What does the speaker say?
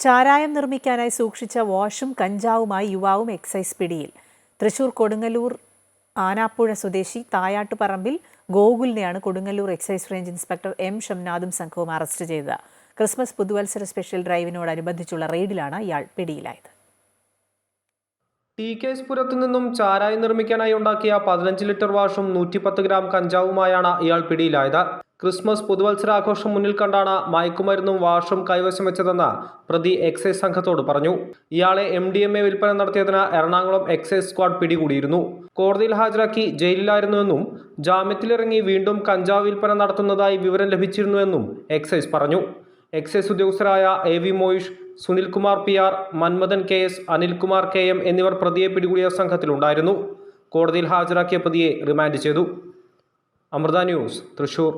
ചാരായം നിർമ്മിക്കാനായി സൂക്ഷിച്ച വാഷും കഞ്ചാവുമായി യുവാവും എക്സൈസ് പിടിയിൽ. തൃശൂർ കൊടുങ്ങല്ലൂർ ആനാപ്പുഴ സ്വദേശി Thayattuparambil ഗോകുലിനെയാണ് Kodungallur excise range inspector M ഷംനാദും സംഘവും അറസ്റ്റ് ചെയ്തത്. ക്രിസ്മസ് പുതുവത്സര സ്പെഷ്യൽ ഡ്രൈവിനോടനുബന്ധിച്ചുള്ള റെയ്ഡിലാണ് ഇയാൾ പിടിയിലായത്. ടി കേസ്പുരത്തു നിന്നും ചാരായി നിർമ്മിക്കാനായി ഉണ്ടാക്കിയ പതിനഞ്ച് ലിറ്റർ വാഷും നൂറ്റിപ്പത്ത് ഗ്രാം കഞ്ചാവുമായാണ് ഇയാൾ പിടിയിലായത്. ക്രിസ്മസ് പുതുവത്സരാഘോഷം മുന്നിൽ കണ്ടാണ് മയക്കുമരുന്നും വാഷും കൈവശം വെച്ചതെന്ന് പ്രതി എക്സൈസ് സംഘത്തോട് പറഞ്ഞു. ഇയാളെ എം ഡി എം എ വിൽപ്പന നടത്തിയതിന് എറണാകുളം എക്സൈസ് സ്ക്വാഡ് പിടികൂടിയിരുന്നു. കോടതിയിൽ ഹാജരാക്കി ജയിലിലായിരുന്നുവെന്നും ജാമ്യത്തിലിറങ്ങി വീണ്ടും കഞ്ചാവ് വിൽപ്പന നടത്തുന്നതായി വിവരം ലഭിച്ചിരുന്നുവെന്നും എക്സൈസ് പറഞ്ഞു. Excise ഉദ്യോഗസ്ഥരായ A V Moyish Sunilkumar P R Manmathan K S Anilkumar K M എന്നിവർ പ്രതിയെ പിടികൂടിയ സംഘത്തിലുണ്ടായിരുന്നു. കോടതിയിൽ ഹാജരാക്കിയ പ്രതിയെ റിമാൻഡ് ചെയ്തു. അമൃത ന്യൂസ് തൃശൂർ.